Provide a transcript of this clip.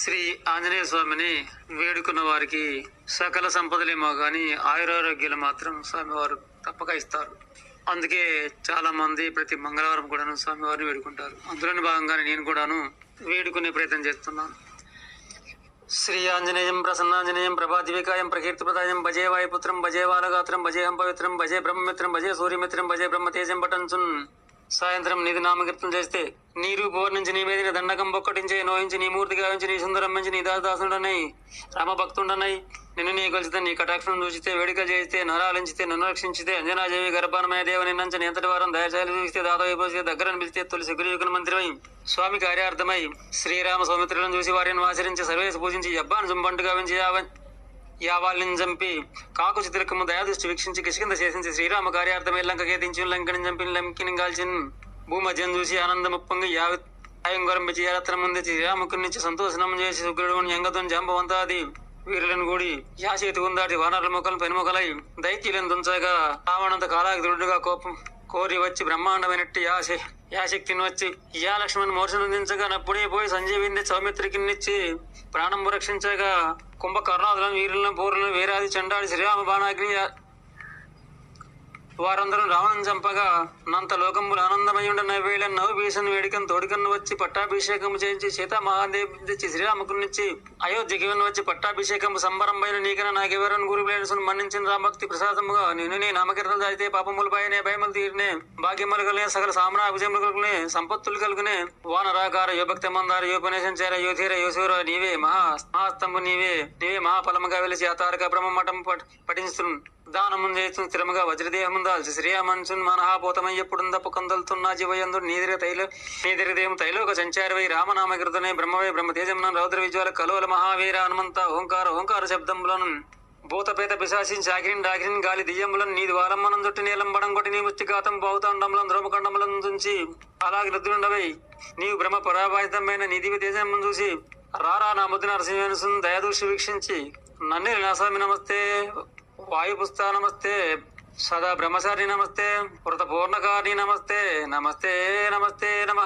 శ్రీ ఆంజనేయ స్వామిని వేడుకున్న వారికి సకల సంపదలేమో గాని ఆయురారోగ్యాలు మాత్రం స్వామివారు తప్పక ఇస్తారు. అందుకే చాలా మంది ప్రతి మంగళవారం కూడాను స్వామివారిని వేడుకుంటారు. అందులోని భాగంగానే నేను కూడాను వేడుకునే ప్రయత్నం చేస్తున్నాను. శ్రీ ఆంజనేయం ప్రసన్నాంజనేయం ప్రభాదివికాయం ప్రకీర్తిప్రదాయం భజే వాయుపుత్రం భజే బాలగాత్రం భజేహం పవిత్రం భజే బ్రహ్మమిత్రం భజే సూర్యమిత్రం భజే బ్రహ్మతేజం పటంచున్. సాయంత్రం నీది నామకీర్తన చేస్తే నీ రూపు నుంచి నీ మీద దండకం బొక్కటించే నోయించి నీ మూర్తి గావించి నీ సుందరం మంచి నీ దాసదాసుడనై. రామభక్తుండనై. నిన్ను నీ కొలిచితే నీ కటాక్షం చూచితే వేడుక చేస్తే నరాలించితే నన్ను రక్షించితే అంజనాజేవి గర్భానమయ దేవని నంచని ఎంతటి వారం దయశాలి చూస్తే దాదాపు పోస్తే దగ్గర పిలిస్తే తొలి సుగ్రీవుకుని మంత్రిమై స్వామి కార్యార్థమై శ్రీరామ సౌమిత్రులను చూసి వారిని ఆచరించి సర్వేసి పూజించి అబ్బాను జుంబంటు గావించి యావాళ్ళని చంపి కాకు చిత్రకము దయాదృష్టి వీక్షించి కిష్కింద చేసించి శ్రీరామ కార్యార్థమే లంక కేతించి లంకని చంపిన లంకిని కాల్చిన భూమధ్యం చూసి ఆనందముప్పంగా యావ ఆయంగరం విజయరత్నం ముందు శ్రీరాముకుని నుంచి సంతోషనం చేసి సుగ్రుడు ఎంగతం జాంబవంతాది వీరులను కూడి యాచేతి ఉందాటి వానరుల ముఖం పెనుముఖలై దైత్యులను దుంచగా రావణంత కాలాకి దృఢుగా కోపం కోరి వచ్చి బ్రహ్మాండమైనట్టు యాశ యాశక్తిని వచ్చి యా లక్ష్మణ్ మోర్చను దించగా నప్పుడే పోయి సంజీవిని సౌమిత్రికినిచ్చి ప్రాణం రక్షించగా కుంభకర్ణాదులను వీరులను పూర్లను వీరాది చండాడి శ్రీరామ బాణాగ్ని వారందరూ రావణం చంపగా నంత లోకములు ఆనందమయుండ నవ్వేళ నవ్వు భీషణ వేడికను తోడుకన్ను వచ్చి పట్టాభిషేకము చేయించి సీతా మహాదేవి తెచ్చి శ్రీరామకునిచ్చి అయోధ్యకి వచ్చి పట్టాభిషేకము సంబరంపైన నీకన నాకెవరని గురు మన్నించిన రామభక్తి ప్రసాదముగా నేను నీ నామకీర్తన దాయితే పాపములు భయములు తీరినే భాగ్యములు కలిగిన సకల సామ్రా విజయములు కలుగునే సంపత్తులు కలుగునే వానరాకార యోభక్తి మందార యోపనేశం చేర యోధీర యోశూర నీవే మహా మహాస్తంభు నీవే నీవే మహాఫలముగా వెలిసి అతారక బ్రహ్మ మఠం పఠించు దానము చేస్తు స్థిరముగా వజ్రదేహం దాల్చి శ్రీయామంచున్ మనహాపోతమై ఎప్పుడు దప్పు కొందలుతున్నా జీవయందు నీదిర తైల నీదిరదేహం తైలోక సంచారవై రామనామకృతనే బ్రహ్మవై బ్రహ్మతేజమున రౌద్ర విజ్వాల కలోల మహావీర హనుమంత ఓంకార ఓంకార శబ్దములను భూతపేత పిశాసిన్ చాకిరిన్ డాకిరిన్ గాలి దియ్యములను నీది వాలమ్మనం జుట్టు నీలంబడం కొట్టి నీ ముష్టిఘాతం బావుతాండములను ద్రోమకండములను తుంచి అలాగే రుద్రుండవై నీవు బ్రహ్మ పరాబాధితమైన నీ తేజమును చూసి రారా నా ముద్దు నరసింహనుసును దయదూషి వీక్షించి నన్నే నాస్వామి నమస్తే వాయుపుస్తా నమస్తే సదా బ్రహ్మచారి నమస్తే వృత పూర్ణకారి నమస్తే నమస్తే నమస్తే నమ.